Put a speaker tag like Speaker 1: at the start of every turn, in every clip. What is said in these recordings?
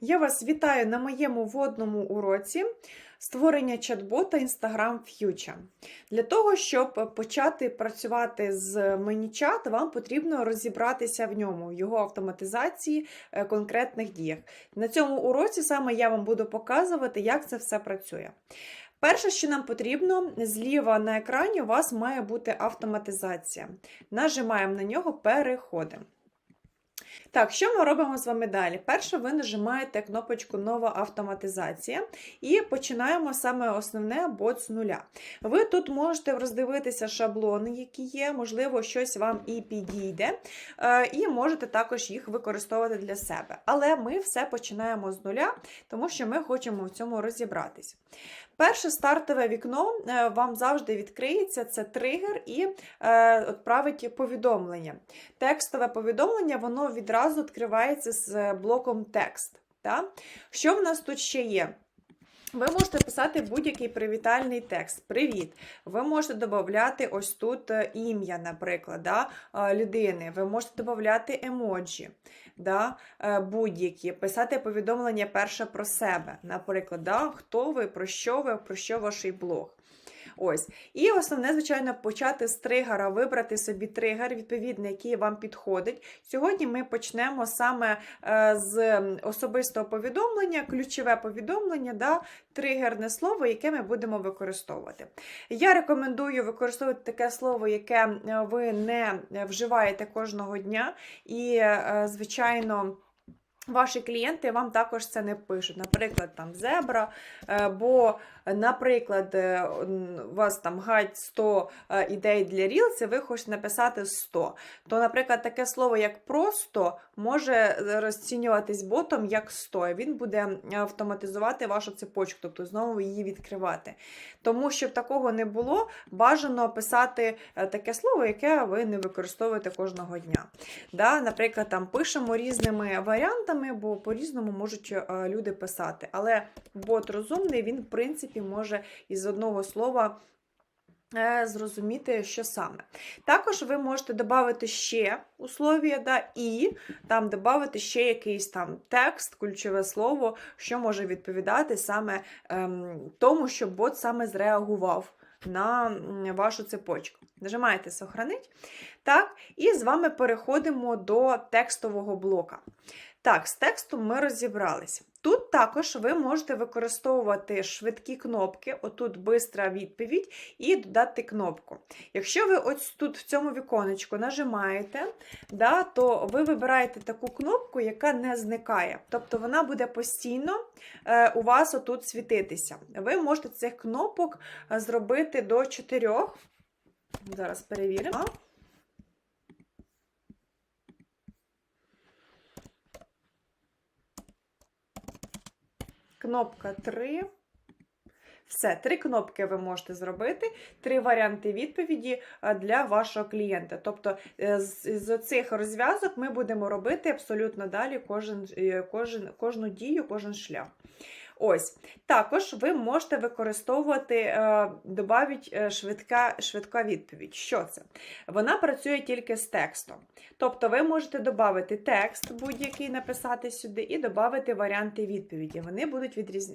Speaker 1: Я вас вітаю на моєму водному уроці створення чат-бота Instagram Future. Для того, щоб почати працювати з ManyChat, вам потрібно розібратися в ньому, в його автоматизації, е, конкретних діях. На цьому уроці саме я вам буду показувати, як це все працює. Перше, що нам потрібно, зліва на екрані у вас має бути автоматизація. Нажимаємо на нього, переходимо. Так, що ми робимо з вами далі? Перше, ви нажимаєте кнопочку Нова автоматизація і починаємо саме основне бот з нуля. Ви тут можете роздивитися шаблони, які є, можливо, щось вам і підійде, е, і можете також їх використовувати для себе. Але ми все починаємо з нуля, тому що ми хочемо в цьому розібратись. Перше стартове вікно е, вам завжди відкриється, це тригер і е, відправить повідомлення. Текстове повідомлення воно відразу відкривається з блоком текст. Що в нас тут ще є? Ви можете писати будь-який привітальний текст. Привіт! Ви можете додати ось тут е, ім'я, наприклад, да, людини. Ви можете додати емоджі, да, е, будь-які, писати повідомлення перше про себе. Наприклад, да, хто ви, про що ви, про що ваш блог. Ось. І основне, звичайно, почати з тригера, вибрати собі тригер, відповідний, який вам підходить. Сьогодні ми почнемо саме е, з особистого повідомлення, ключове повідомлення, да, тригерне слово, яке ми будемо використовувати. Я рекомендую використовувати таке слово, яке е, ви не вживаєте кожного дня, і, е, звичайно, Ваші клієнти вам також це не пишуть. Наприклад, там зебра, бо Наприклад, е, у вас там гать 100 е, ідей для Reels, і ви хочете написати 100. То, наприклад, таке слово, як просто, може розцінюватись ботом як 100. Він буде автоматизувати вашу цепочку, тобто знову її відкривати. Тому, щоб такого не було, бажано писати е, таке слово, яке ви не використовуєте кожного дня. Да? Наприклад, там пишемо різними варіантами, бо по-різному можуть люди писати. Але бот розумний, він, в принципі, принципі, може із одного слова. Е, зрозуміти, що саме. Також ви можете додати ще условія, да, і там додати ще якийсь там текст, ключове слово, що може відповідати саме ем, тому, щоб бот саме зреагував на вашу цепочку. Нажимаєте Сохранить. Так, І з вами переходимо до текстового блока. Так, з текстом ми розібрались. Тут також ви можете використовувати швидкі кнопки, отут бистра відповідь, і додати кнопку. Якщо ви ось тут в цьому віконечку нажимаєте, да, то ви вибираєте таку кнопку, яка не зникає. Тобто вона буде постійно е, у вас отут світитися. Ви можете цих кнопок е, зробити до 4. Зараз перевіримо. Кнопка 3. Все, три кнопки ви можете зробити, три варіанти відповіді для вашого клієнта. Тобто е, з, з цих розв'язок ми будемо робити абсолютно далі кожен, е, кожен, кожну дію, кожен шлях. Ось. Також ви можете використовувати, е, додавить е, швидка швидка відповідь. Що це? Вона працює тільки з текстом. Тобто ви можете додати текст, будь-який написати сюди, і додати варіанти відповіді. Вони будуть відріз...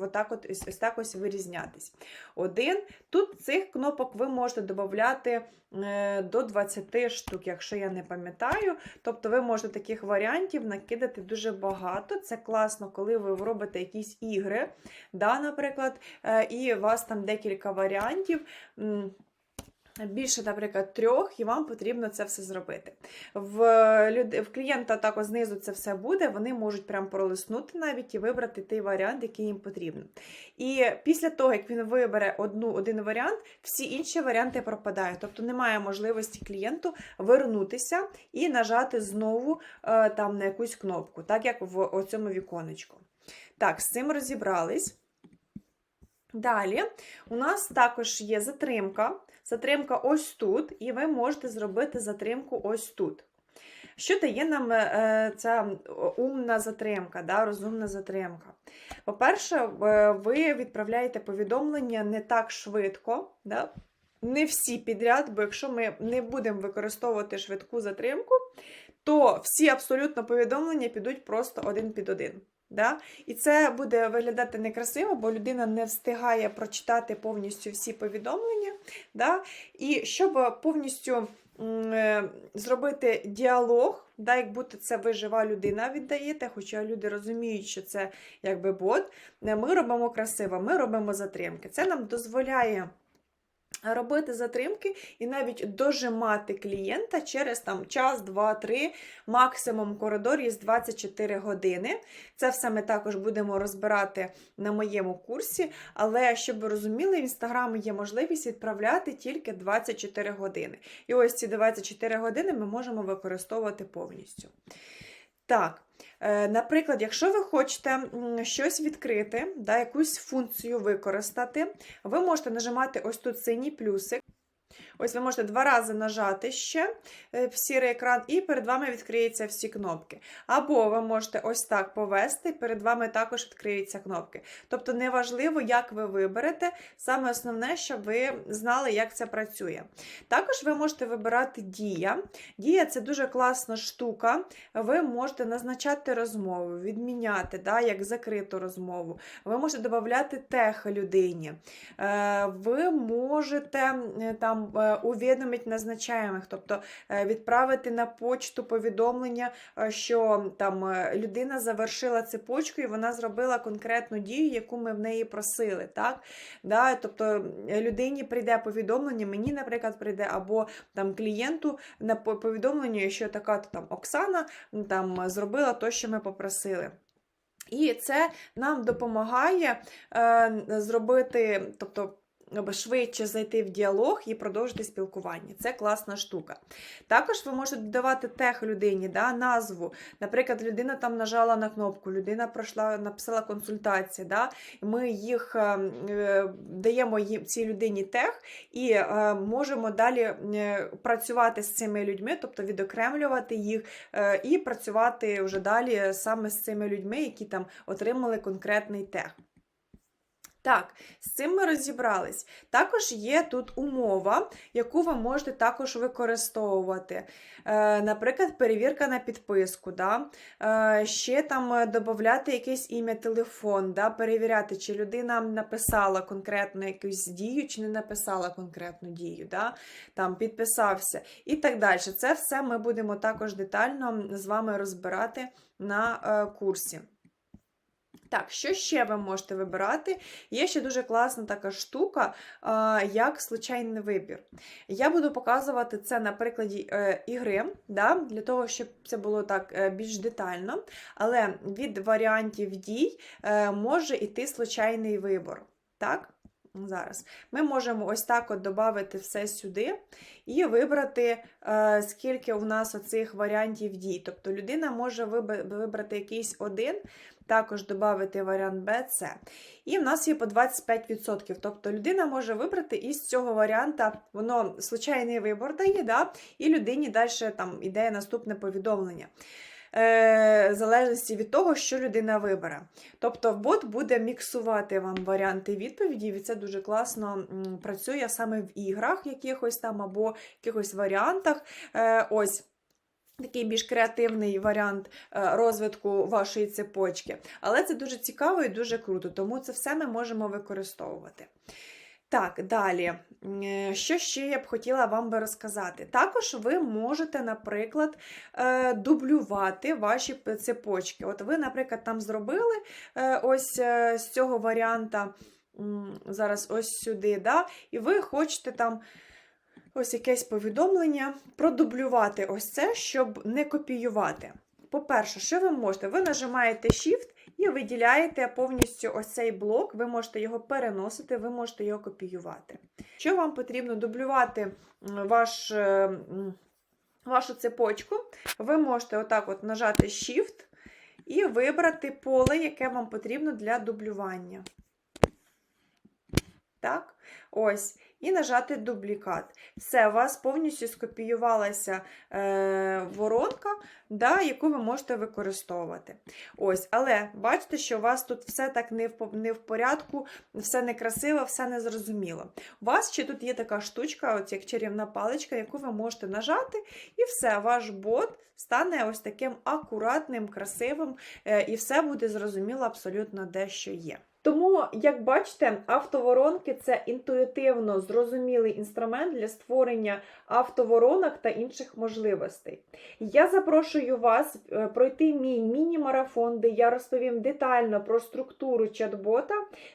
Speaker 1: отак от, ось так ось вирізнятись. Один. Тут цих кнопок ви можете додати е, до 20 штук, якщо я не пам'ятаю. Тобто ви можете таких варіантів накидати дуже багато. Це класно, коли ви робите якісь якісь ігри, да, наприклад, е, і у вас там декілька варіантів. Більше, наприклад, трьох, і вам потрібно це все зробити. В в клієнта також знизу це все буде, вони можуть прям пролиснути навіть і вибрати той варіант, який їм потрібен. І після того, як він вибере одну, один варіант, всі інші варіанти пропадають. Тобто немає можливості клієнту вернутися і нажати знову е, там на якусь кнопку, так як в цьому віконечку. Так, з цим розібрались. Далі, у нас також є затримка. Затримка ось тут, і ви можете зробити затримку ось тут. Що дає нам е, ця умна затримка, да, розумна затримка? По-перше, е, ви відправляєте повідомлення не так швидко, да, не всі підряд, бо якщо ми не будемо використовувати швидку затримку, то всі абсолютно повідомлення підуть просто один під один. Да? І це буде виглядати некрасиво, бо людина не встигає прочитати повністю всі повідомлення. Да? І щоб повністю е, зробити діалог, да, як будто це ви жива людина віддаєте, хоча люди розуміють, що це якби бот, е, ми робимо красиво, ми робимо затримки. Це нам дозволяє. Робити затримки і навіть дожимати клієнта через там час, два, три, максимум коридор є 24 години. Це все ми також будемо розбирати на моєму курсі. Але щоб ви розуміли, в інстаграмі є можливість відправляти тільки 24 години. І ось ці 24 години ми можемо використовувати повністю. Так, е, наприклад, якщо ви хочете щось відкрити, да, якусь функцію використати, ви можете нажимати ось тут синій плюсик. Ось ви можете два рази нажати ще е, в сірий екран, і перед вами відкриються всі кнопки. Або ви можете ось так повести, перед вами також відкриються кнопки. Тобто, неважливо, як ви виберете, саме основне, щоб ви знали, як це працює. Також ви можете вибирати дія. Дія це дуже класна штука. Ви можете назначати розмову, відміняти, да, як закриту розмову. Ви можете додати тех людині. Е, Ви можете е, там е, увідомити назначаємих, тобто е, відправити на почту повідомлення, е, що там людина завершила цепочку і вона зробила конкретну дію, яку ми в неї просили. Так? Да? Тобто людині прийде повідомлення, мені, наприклад, прийде, або там клієнту на повідомлення, що така там Оксана там зробила те, що ми попросили. І це нам допомагає е, зробити, тобто швидше зайти в діалог і продовжити спілкування. Це класна штука. Також ви можете додавати тех людині, да, назву. Наприклад, людина там нажала на кнопку, людина пройшла, написала консультацію. Да, ми їх е, е, даємо їм цій людині тех і е, можемо далі працювати з цими людьми, тобто відокремлювати їх і працювати вже далі саме з цими людьми, які там отримали конкретний тех. Так, з цим ми розібрались. Також є тут умова, яку ви можете також використовувати. Е, наприклад, перевірка на підписку. Да? Е, ще там е, додати якесь ім'я, телефон, да? перевіряти, чи людина написала конкретно якусь дію, чи не написала конкретну дію, да? там підписався і так далі. Це все ми будемо також детально з вами розбирати на курсі. Так, що ще ви можете вибирати? Є ще дуже класна така штука, як случайний вибір. Я буду показувати це на прикладі е, ігри, да, для того, щоб це було так е, більш детально. Але від варіантів дій е, може йти случайний вибор. Так? Зараз ми можемо ось так от додати все сюди і вибрати, е, скільки у нас оцих варіантів дій. Тобто людина може вибрати якийсь один, також додати варіант Б, С. І в нас є по 25%. Тобто людина може вибрати із цього варіанта, воно случайний вибор дає, да? і людині далі там іде наступне повідомлення. Е, в залежності від того, що людина вибере. Тобто бот буде міксувати вам варіанти відповіді, і це дуже класно працює саме в іграх якихось там або якихось варіантах. Е, ось. Такий більш креативний варіант е, розвитку вашої цепочки. Але це дуже цікаво і дуже круто, тому це все ми можемо використовувати. Так, далі, Е, що ще я б хотіла вам би розказати? Також ви можете, наприклад, е, дублювати ваші цепочки. От ви, наприклад, там зробили е, ось з цього варіанта, зараз ось сюди, да? і ви хочете там. Ось якесь повідомлення, продублювати ось це, щоб не копіювати. По-перше, що ви можете? Ви нажимаєте Shift і виділяєте повністю ось цей блок, ви можете його переносити, ви можете його копіювати. Що вам потрібно дублювати ваш, е, вашу цепочку, ви можете отак от нажати Shift і вибрати поле, яке вам потрібно для дублювання. Так, ось, і нажати дублікат. Все, у вас повністю скопіювалася е, воронка, да, яку ви можете використовувати. Ось, але бачите, що у вас тут все так не в, не в порядку, все некрасиво, все незрозуміло. У вас ще тут є така штучка, от як чарівна паличка, яку ви можете нажати, і все, ваш бот стане ось таким акуратним, красивим, е, і все буде зрозуміло абсолютно де що є. Тому, як бачите, автоворонки це інтуїтивно зрозумілий інструмент для створення автоворонок та інших можливостей. Я запрошую вас е, пройти мій міні-марафон, де я розповім детально про структуру чат-бота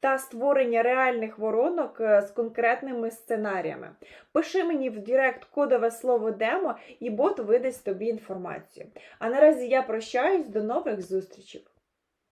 Speaker 1: та створення реальних воронок е, з конкретними сценаріями. Пиши мені в Директ кодове слово демо, і бот видасть тобі інформацію. А наразі я прощаюсь, до нових зустрічей!